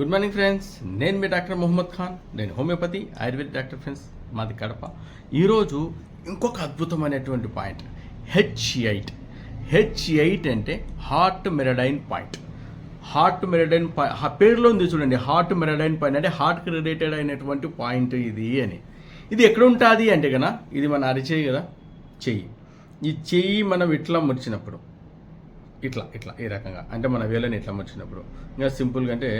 Good morning friends నేను మీ doctor Mohammed Khan. నేను homeopathy Ayurveda doctor friends మాది కడప. ఈరోజు ఇంకొక అద్భుతమైనటువంటి point. H eight H eight అంటే heart meridian point. Heart meridian point పేరులో ఉంది చూడండి. హార్ట్ మెరడైన్ పాయింట్ అంటే హార్ట్కి రిలేటెడ్ అయినటువంటి పాయింట్ ఇది అని. ఇది ఎక్కడ ఉంటుంది అంటే కదా ఇది మన అరిచేయి కదా చెయ్యి. ఈ చెయ్యి మనం ఇట్లా ముడిచినప్పుడు ఇట్లా ఇట్లా ఈ రకంగా. అంటే మన వేలని ఇట్లా ముడిచినప్పుడు. ఇంకా సింపుల్గా అంటే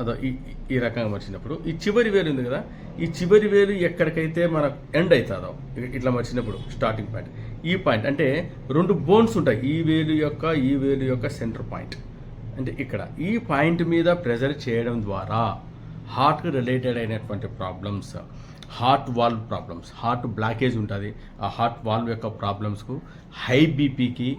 అదో ఈ ఈ రకంగా మర్చినప్పుడు. ఈ చివరి వేలు ఉంది కదా ఈ చివరి వేలు ఎక్కడికైతే మన ఎండ్ అవుతుందో ఇట్లా మర్చినప్పుడు స్టార్టింగ్ పాయింట్ ఈ పాయింట్ అంటే రెండు బోన్స్ ఉంటాయి ఈ వేలు యొక్క ఈ వేలు యొక్క సెంటర్ పాయింట్ అంటే ఇక్కడ ఈ పాయింట్ మీద ప్రెజర్ చేయడం ద్వారా హార్ట్కి రిలేటెడ్ అయినటువంటి problems heart valve problems. Heart blockage ఉంటుంది. ఆ హార్ట్ వాల్వ్ యొక్క ప్రాబ్లమ్స్కు హై బీపీకి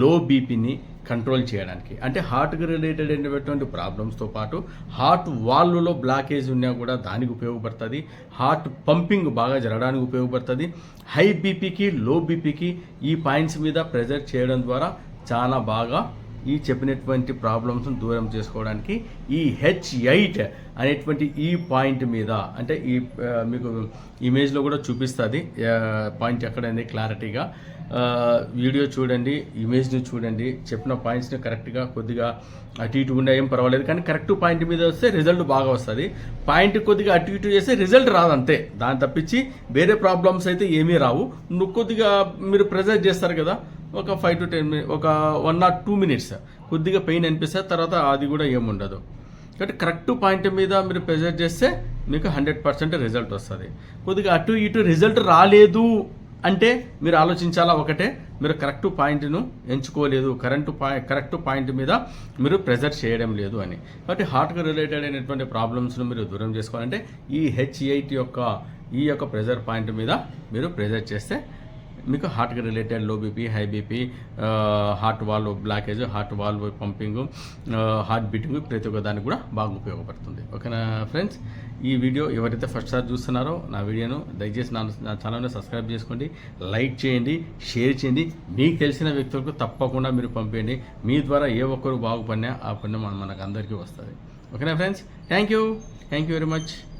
లో బీపీని కంట్రోల్ చేయడానికి. అంటే హార్ట్కి రిలేటెడ్ అయినటువంటి ప్రాబ్లమ్స్తో పాటు హార్ట్ వాల్వ్లో బ్లాకేజ్ ఉన్నా కూడా దానికి ఉపయోగపడుతుంది. హార్ట్ పంపింగ్ బాగా జరగడానికి ఉపయోగపడుతుంది. హై బీపీకి లో బీపీకి ఈ పాయింట్స్ మీద ప్రెజర్ చేయడం ద్వారా చాలా బాగా ఈ చెప్పినటువంటి ప్రాబ్లమ్స్ను దూరం చేసుకోవడానికి ఈ హెచ్ ఎయిట్ అనేటువంటి ఈ పాయింట్ మీద అంటే ఈ మీకు ఇమేజ్లో కూడా చూపిస్తుంది. పాయింట్ ఎక్కడైంది? క్లారిటీగా వీడియో చూడండి ఇమేజ్ని చూడండి. చెప్పిన పాయింట్స్ని కరెక్ట్గా కొద్దిగా అటు ఇటు ఉండే ఏం పర్వాలేదు. కానీ కరెక్ట్ పాయింట్ మీద వస్తే రిజల్ట్ బాగా వస్తుంది. పాయింట్ కొద్దిగా అటు ఇటు చేస్తే రిజల్ట్ రాదంతే. దాన్ని తప్పించి వేరే ప్రాబ్లమ్స్ అయితే ఏమీ రావు. నువ్వు కొద్దిగా మీరు ప్రెజర్ చేస్తారు కదా. ఒక ఫైవ్ టు టెన్ మినిట్ ఒక వన్ నాట్ టూ మినిట్స్ కొద్దిగా పెయిన్ అనిపిస్తే తర్వాత అది కూడా ఏముండదు కాబట్టి కరెక్ట్ పాయింట్ మీద మీరు ప్రెజర్ చేస్తే మీకు హండ్రెడ్ పర్సెంట్ రిజల్ట్ వస్తుంది. కొద్దిగా అటు ఇటు రిజల్ట్ రాలేదు అంటే మీరు ఆలోచించాలా ఒకటే? మీరు కరెక్ట్ పాయింట్ను ఎంచుకోలేదు. కరెంటు పాయింట్ కరెక్ట్ పాయింట్ మీద మీరు ప్రెజర్ చేయడం లేదు అని. కాబట్టి హార్ట్కి రిలేటెడ్ అయినటువంటి ప్రాబ్లమ్స్ను మీరు దూరం చేసుకోవాలంటే ఈ హెచ్ఈఐటి యొక్క ఈ యొక్క ప్రెజర్ పాయింట్ మీద మీరు ప్రెజర్ చేస్తే మీకు హార్ట్కి రిలేటెడ్లో BP high BP heart valve blockage heart valve pumping heart beating ప్రతి ఒక్క దానికి కూడా బాగా ఉపయోగపడుతుంది. ఓకేనా ఫ్రెండ్స్ ఈ వీడియో ఎవరైతే ఫస్ట్ సార్ చూస్తున్నారో నా వీడియోను దయచేసి నా నా ఛానల్ని సబ్స్క్రైబ్ చేసుకోండి లైక్ చేయండి షేర్ చేయండి. మీకు తెలిసిన వ్యక్తులకు తప్పకుండా మీరు పంపేయండి. మీ ద్వారా ఏ ఒక్కరు బాగుపడినా ఆ పుణ్యం మన- మనకు అందరికీ వస్తుంది. ఓకేనా friends thank you thank you very much